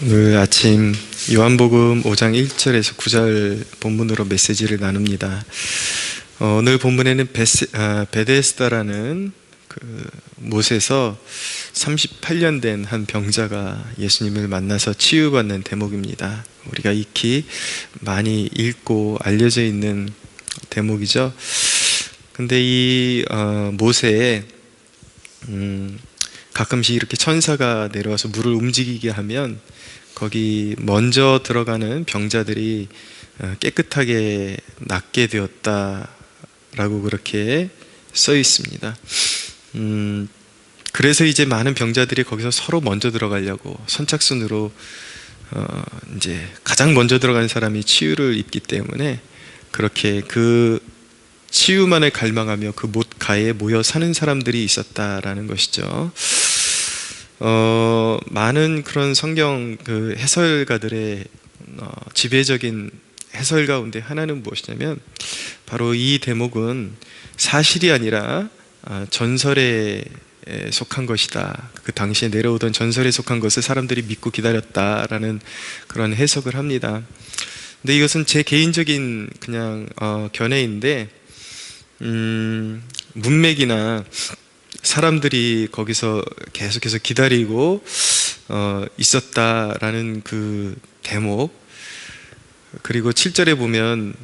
오늘 아침 요한복음 5장 1절에서 9절 본문으로 메시지를 나눕니다. 어, 오늘 본문에는 베스, 아, 베데스다라는 그 못에서 38년 된 한 병자가 예수님을 만나서 치유받는 대목입니다. 우리가 익히 많이 읽고 알려져 있는 대목이죠. 근데 이 어, 못에 음, 가끔씩 이렇게 천사가 내려와서 물을 움직이게 하면 거기 먼저 들어가는 병자들이 어, 깨끗하게 낫게 되었다라고 그렇게 써 있습니다. 음, 그래서 이제 많은 병자들이 거기서 서로 먼저 들어가려고 선착순으로 어, 이제 가장 먼저 들어가는 사람이 치유를 입기 때문에 그렇게 그 치유만을 갈망하며 그 못 가에 모여 사는 사람들이 있었다라는 것이죠. 어, 많은 그런 성경 그 해설가들의 어, 지배적인 해설 가운데 하나는 무엇이냐면 바로 이 대목은 사실이 아니라 아, 전설에 속한 것이다. 그 당시에 내려오던 전설에 속한 것을 사람들이 믿고 기다렸다라는 그런 해석을 합니다. 근데 이것은 제 개인적인 그냥 어, 견해인데 음, 문맥이나 사람들이 거기서 계속해서 기다리고 어, 있었다라는 그 대목. 그리고 7절에 보면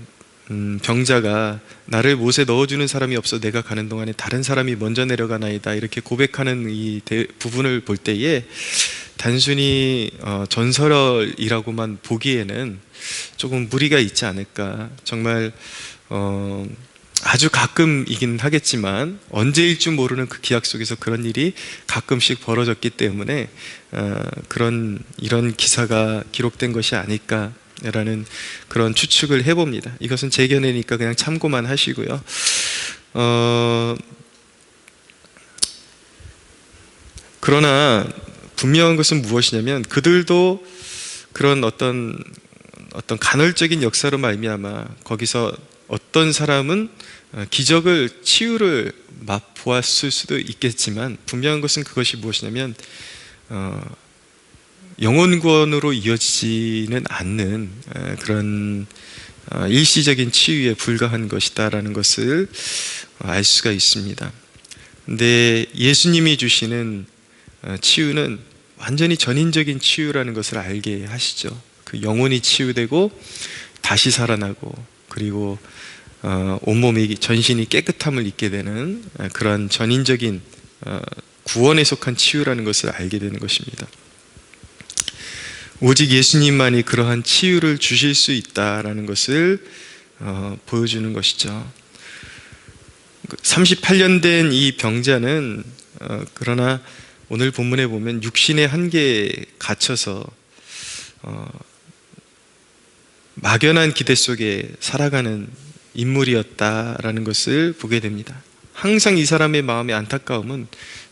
음, 병자가 나를 못에 넣어주는 사람이 없어 내가 가는 동안에 다른 사람이 먼저 내려가나이다 이렇게 고백하는 이 대, 부분을 볼 때에 단순히 어, 전설이라고만 보기에는 조금 무리가 있지 않을까. 정말 어, 아주 가끔이긴 하겠지만 언제일 줄 모르는 그 기약 속에서 그런 일이 가끔씩 벌어졌기 때문에 어, 그런 이런 기사가 기록된 것이 아닐까라는 그런 추측을 해봅니다. 이것은 제 견해니까 그냥 참고만 하시고요. 어, 그러나 분명한 것은 무엇이냐면 그들도 그런 어떤 어떤 간헐적인 역사로 말미암아 거기서 어떤 사람은 어, 기적을 치유를 맛보았을 수도 있겠지만 분명한 것은 그것이 무엇이냐면 어, 영혼 구원으로 이어지지는 않는 어, 그런 어, 일시적인 치유에 불과한 것이다라는 것을 알 수가 있습니다. 근데 예수님이 주시는 어, 치유는 완전히 전인적인 치유라는 것을 알게 하시죠. 그 영혼이 치유되고 다시 살아나고 그리고 어, 온몸이 전신이 깨끗함을 입게 되는 어, 그러한 전인적인 어, 구원에 속한 치유라는 것을 알게 되는 것입니다. 오직 예수님만이 그러한 치유를 주실 수 있다라는 것을 어, 보여주는 것이죠. 38년 된 이 병자는 어, 그러나 오늘 본문에 보면 육신의 한계에 갇혀서 어, 막연한 기대 속에 살아가는 인물이었다라는 것을 보게 됩니다. 항상 이 사람의 마음의 안타까움은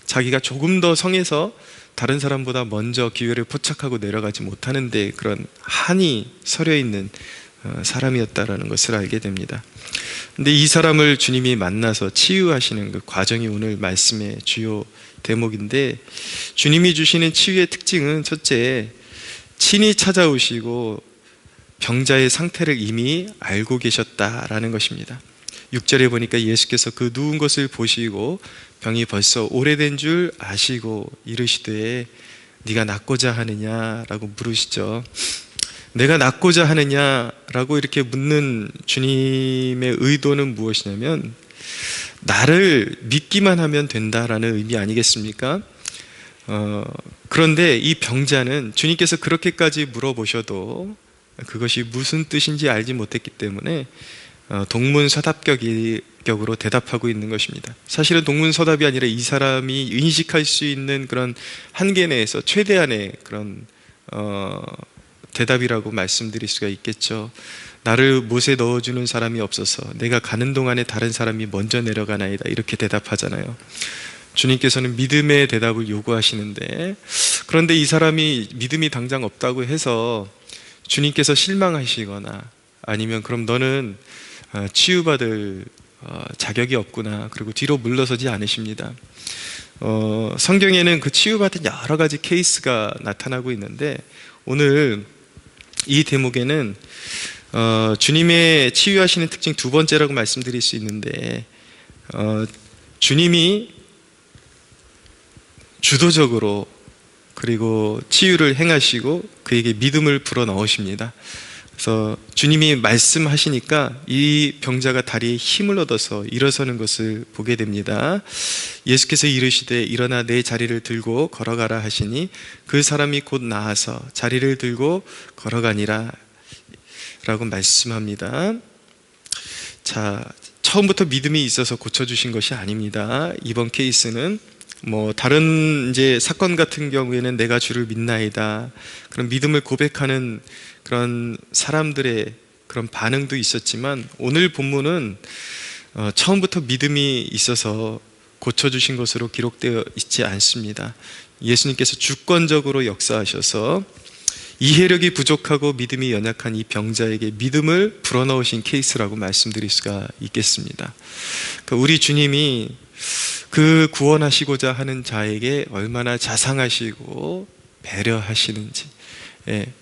자기가 조금 더 성해서 다른 사람보다 먼저 기회를 포착하고 내려가지 못하는데 그런 한이 서려 있는 어, 사람이었다라는 것을 알게 됩니다. 근데 이 사람을 주님이 만나서 치유하시는 그 과정이 오늘 말씀의 주요 대목인데 주님이 주시는 치유의 특징은 첫째 친히 찾아오시고 병자의 상태를 이미 알고 계셨다라는 것입니다. 6절에 보니까 예수께서 그 누운 것을 보시고 병이 벌써 오래된 줄 아시고 이르시되 네가 낫고자 하느냐라고 물으시죠. 내가 낫고자 하느냐라고 이렇게 묻는 주님의 의도는 무엇이냐면 나를 믿기만 하면 된다라는 의미 아니겠습니까? 어, 그런데 이 병자는 주님께서 그렇게까지 물어보셔도 그것이 무슨 뜻인지 알지 못했기 때문에 어, 동문서답격으로 대답하고 있는 것입니다. 사실은 동문서답이 아니라 이 사람이 인식할 수 있는 그런 한계 내에서 최대한의 그런 어, 대답이라고 말씀드릴 수가 있겠죠. 나를 못에 넣어주는 사람이 없어서 내가 가는 동안에 다른 사람이 먼저 내려가나이다 이렇게 대답하잖아요. 주님께서는 믿음의 대답을 요구하시는데 그런데 이 사람이 믿음이 당장 없다고 해서 주님께서 실망하시거나 아니면 그럼 너는 어, 치유받을 어, 자격이 없구나 그리고 뒤로 물러서지 않으십니다. 어, 성경에는 그 치유받은 여러 가지 케이스가 나타나고 있는데 오늘 이 대목에는 어, 주님의 치유하시는 특징 두 번째라고 말씀드릴 수 있는데 어, 주님이 주도적으로 그리고 치유를 행하시고 그에게 믿음을 불어 넣으십니다. 그래서 주님이 말씀하시니까 이 병자가 다리에 힘을 얻어서 일어서는 것을 보게 됩니다. 예수께서 이르시되 일어나 내 자리를 들고 걸어가라 하시니 그 사람이 곧 나아서 자리를 들고 걸어가니라 라고 말씀합니다. 자, 처음부터 믿음이 있어서 고쳐주신 것이 아닙니다. 이번 케이스는 뭐 다른 이제 사건 같은 경우에는 내가 주를 믿나이다 그런 믿음을 고백하는 그런 사람들의 그런 반응도 있었지만 오늘 본문은 어, 처음부터 믿음이 있어서 고쳐주신 것으로 기록되어 있지 않습니다. 예수님께서 주권적으로 역사하셔서 이해력이 부족하고 믿음이 연약한 이 병자에게 믿음을 불어넣으신 케이스라고 말씀드릴 수가 있겠습니다. 그러니까 우리 주님이 그 구원하시고자 하는 자에게 얼마나 자상하시고 배려하시는지 예.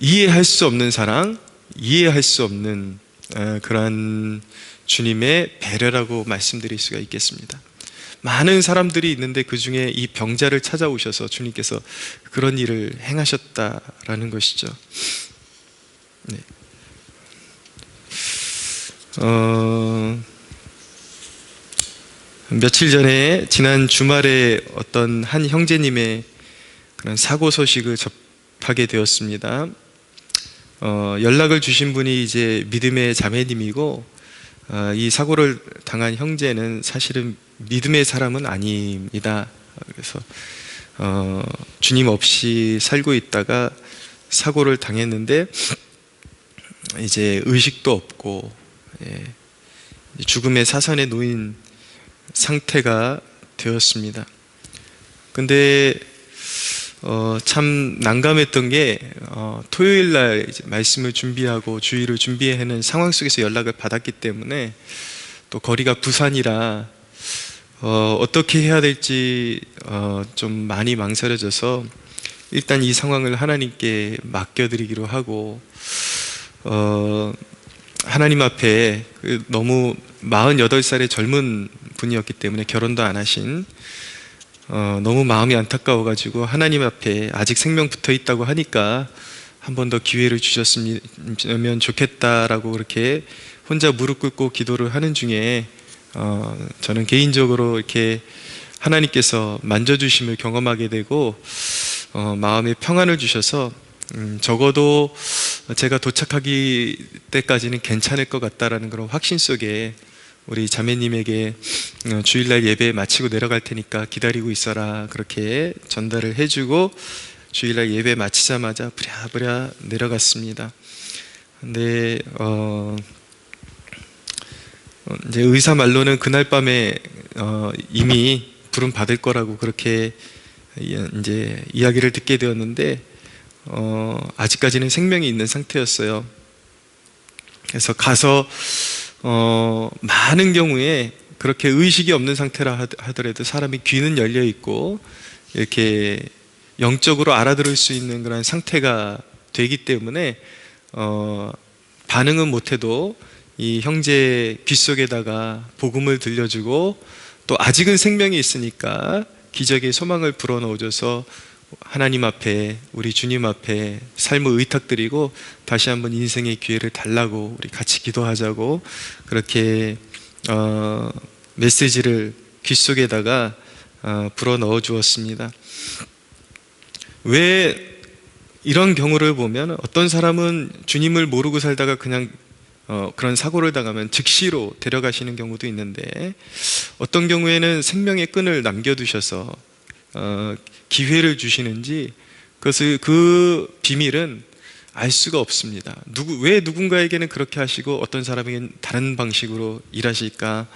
이해할 수 없는 사랑, 이해할 수 없는 어, 그러한 주님의 배려라고 말씀드릴 수가 있겠습니다. 많은 사람들이 있는데 그 중에 이 병자를 찾아오셔서 주님께서 그런 일을 행하셨다라는 것이죠. 네. 어, 며칠 전에 지난 주말에 어떤 한 형제님의 그런 사고 소식을 접하게 되었습니다. 어, 연락을 주신 분이 이제 믿음의 자매님이고 어, 이 사고를 당한 형제는 사실은 믿음의 사람은 아닙니다. 그래서 어, 주님 없이 살고 있다가 사고를 당했는데 이제 의식도 없고 예, 죽음의 사선에 놓인 상태가 되었습니다. 근데 어, 참 난감했던 게 어, 토요일 날 말씀을 준비하고 주의를 준비하는 상황 속에서 연락을 받았기 때문에 또 거리가 부산이라 어, 어떻게 해야 될지 어, 좀 많이 망설여져서 일단 이 상황을 하나님께 맡겨드리기로 하고 어, 하나님 앞에 그 너무 48살의 젊은 분이었기 때문에 결혼도 안 하신 어, 너무 마음이 안타까워가지고 하나님 앞에 아직 생명 붙어 있다고 하니까 한 번 더 기회를 주셨으면 좋겠다라고 그렇게 혼자 무릎 꿇고 기도를 하는 중에 어, 저는 개인적으로 이렇게 하나님께서 만져주심을 경험하게 되고 어, 마음에 평안을 주셔서 음, 적어도 제가 도착하기 때까지는 괜찮을 것 같다라는 그런 확신 속에 우리 자매님에게 어, 주일날 예배 마치고 내려갈 테니까 기다리고 있어라 그렇게 전달을 해주고 주일날 예배 마치자마자 부랴부랴 내려갔습니다. 근데 어, 어, 이제 의사 말로는 그날 밤에 어, 이미 부름 받을 거라고 그렇게 이제 이야기를 듣게 되었는데 어, 아직까지는 생명이 있는 상태였어요. 그래서 가서 어, 많은 경우에 그렇게 의식이 없는 상태라 하더라도 사람이 귀는 열려 있고 이렇게 영적으로 알아들을 수 있는 그런 상태가 되기 때문에 어, 반응은 못해도 이 형제 귀 속에다가 복음을 들려주고 또 아직은 생명이 있으니까 기적의 소망을 불어넣어줘서 하나님 앞에 우리 주님 앞에 삶을 의탁드리고 다시 한번 인생의 기회를 달라고 우리 같이 기도하자고 그렇게 어, 메시지를 귀 속에다가 어, 불어 넣어 주었습니다. 왜 이런 경우를 보면 어떤 사람은 주님을 모르고 살다가 그냥 어, 그런 사고를 당하면 즉시로 데려가시는 경우도 있는데 어떤 경우에는 생명의 끈을 남겨두셔서 어, 기회를 주시는지 그것을 그 비밀은 알 수가 없습니다. 누구 왜 누군가에게는 그렇게 하시고 어떤 사람에게는 다른 방식으로 일하실까?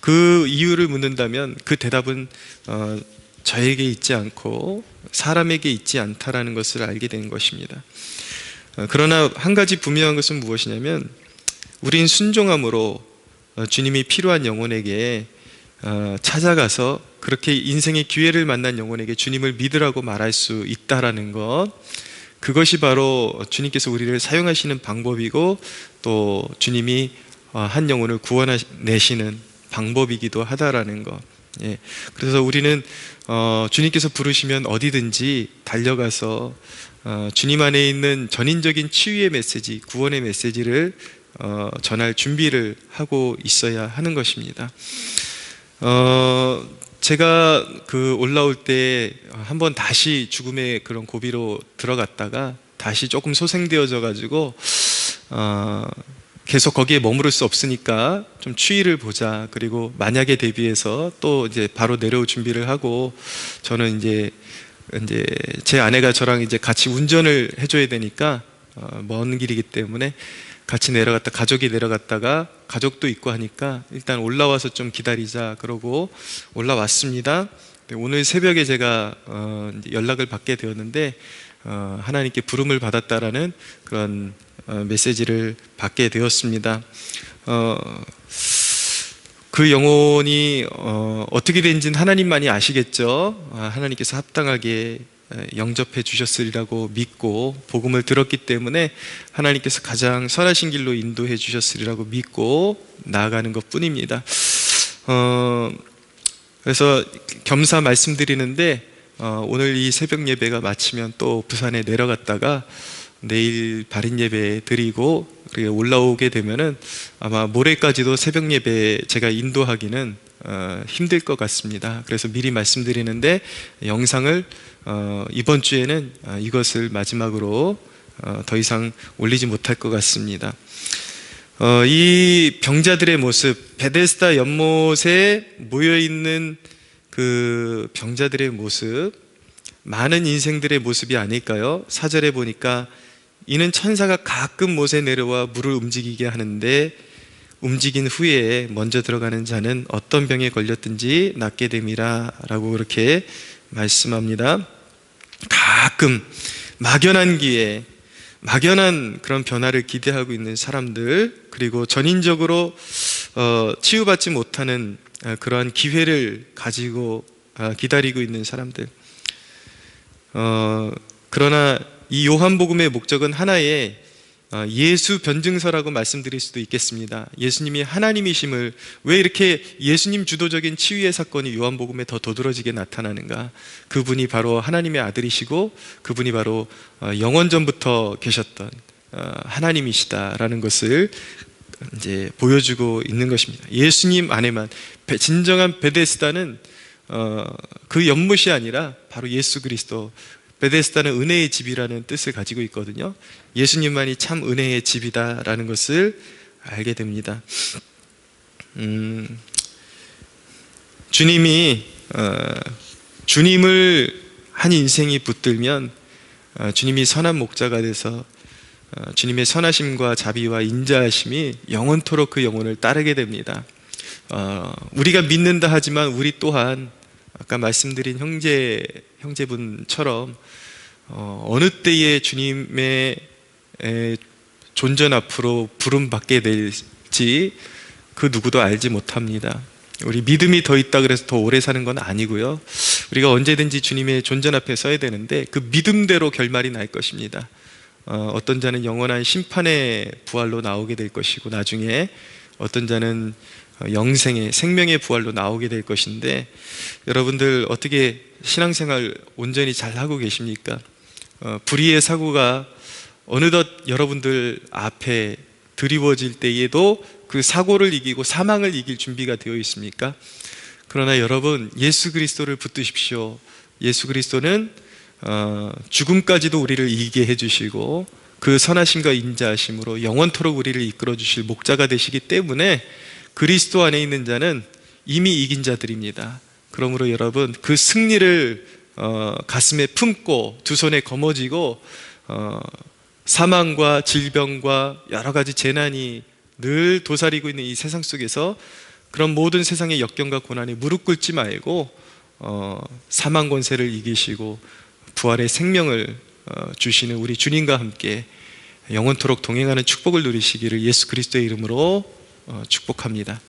그 이유를 묻는다면 그 대답은 어, 저에게 있지 않고 사람에게 있지 않다라는 것을 알게 된 것입니다. 어, 그러나 한 가지 분명한 것은 무엇이냐면 우린 순종함으로 어, 주님이 필요한 영혼에게 어, 찾아가서 그렇게 인생의 기회를 만난 영혼에게 주님을 믿으라고 말할 수 있다라는 것. 그것이 바로 주님께서 우리를 사용하시는 방법이고 또 주님이 어, 한 영혼을 구원내시는 방법이기도 하다라는 것. 예. 그래서 우리는 어, 주님께서 부르시면 어디든지 달려가서 어, 주님 안에 있는 전인적인 치유의 메시지, 구원의 메시지를 어, 전할 준비를 하고 있어야 하는 것입니다. 어, 제가 그 올라올 때 한번 다시 죽음의 그런 고비로 들어갔다가 다시 조금 소생되어져 가지고 어, 계속 거기에 머무를 수 없으니까 좀 추위를 보자. 그리고 만약에 대비해서 또 이제 바로 내려올 준비를 하고 저는 이제 이제 제 아내가 저랑 이제 같이 운전을 해줘야 되니까 어, 먼 길이기 때문에 같이 내려갔다 가족이 내려갔다가 가족도 있고 하니까 일단 올라와서 좀 기다리자 그러고 올라왔습니다. 네, 오늘 새벽에 제가 어, 연락을 받게 되었는데 어, 하나님께 부름을 받았다라는 그런 어, 메시지를 받게 되었습니다. 어, 그 영혼이 어, 어떻게 된지는 하나님만이 아시겠죠. 아, 하나님께서 합당하게 에, 영접해 주셨으리라고 믿고 복음을 들었기 때문에 하나님께서 가장 선하신 길로 인도해 주셨으리라고 믿고 나아가는 것 뿐입니다. 어, 그래서 겸사 말씀드리는데 어, 오늘 이 새벽 예배가 마치면 또 부산에 내려갔다가 내일 발인 예배 드리고 올라오게 되면은 아마 모레까지도 새벽 예배 제가 인도하기는 어, 힘들 것 같습니다. 그래서 미리 말씀드리는데 영상을 어, 이번 주에는 어, 이것을 마지막으로 어, 더 이상 올리지 못할 것 같습니다. 어, 이 병자들의 모습, 베데스다 연못에 모여 있는 그 병자들의 모습, 많은 인생들의 모습이 아닐까요? 사절에 보니까 이는 천사가 가끔 못에 내려와 물을 움직이게 하는데 움직인 후에 먼저 들어가는 자는 어떤 병에 걸렸든지 낫게 됨이라 라고 그렇게 말씀합니다. 가끔 막연한 기에 막연한 그런 변화를 기대하고 있는 사람들 그리고 전인적으로 어, 치유받지 못하는 어, 그러한 기회를 가지고 어, 기다리고 있는 사람들 어, 그러나 이 요한복음의 목적은 하나의 어, 예수 변증서라고 말씀드릴 수도 있겠습니다. 예수님이 하나님이심을 왜 이렇게 예수님 주도적인 치유의 사건이 요한복음에 더 도드러지게 나타나는가? 그분이 바로 하나님의 아들이시고 그분이 바로 어, 영원전부터 계셨던 어, 하나님이시다라는 것을 이제 보여주고 있는 것입니다. 예수님 안에만 배- 진정한 베데스다는 어, 그 연못이 아니라 바로 예수 그리스도 베데스다는 은혜의 집이라는 뜻을 가지고 있거든요. 예수님만이 참 은혜의 집이다라는 것을 알게 됩니다. 음, 주님이 어, 주님을 한 인생이 붙들면 어, 주님이 선한 목자가 돼서 어, 주님의 선하심과 자비와 인자하심이 영원토록 그 영혼을 따르게 됩니다. 어, 우리가 믿는다 하지만 우리 또한 아까 말씀드린 형제 형제분처럼 어, 어느 때에 주님의 에, 존전 앞으로 부름 받게 될지 그 누구도 알지 못합니다. 우리 믿음이 더 있다 그래서 더 오래 사는 건 아니고요. 우리가 언제든지 주님의 존전 앞에 서야 되는데 그 믿음대로 결말이 날 것입니다. 어, 어떤 자는 영원한 심판의 부활로 나오게 될 것이고 나중에 어떤 자는 어, 영생의 생명의 부활로 나오게 될 것인데 여러분들 어떻게 신앙생활 온전히 잘 하고 계십니까? 어, 불의의 사고가 어느덧 여러분들 앞에 드리워질 때에도 그 사고를 이기고 사망을 이길 준비가 되어 있습니까? 그러나 여러분 예수 그리스도를 붙드십시오. 예수 그리스도는 어, 죽음까지도 우리를 이기게 해주시고 그 선하심과 인자하심으로 영원토록 우리를 이끌어 주실 목자가 되시기 때문에 그리스도 안에 있는 자는 이미 이긴 자들입니다. 그러므로 여러분 그 승리를 어, 가슴에 품고 두 손에 거머쥐고 어, 사망과 질병과 여러 가지 재난이 늘 도사리고 있는 이 세상 속에서 그런 모든 세상의 역경과 고난에 무릎 꿇지 말고 어, 사망 권세를 이기시고 부활의 생명을 어, 주시는 우리 주님과 함께 영원토록 동행하는 축복을 누리시기를 예수 그리스도의 이름으로 어, 축복합니다.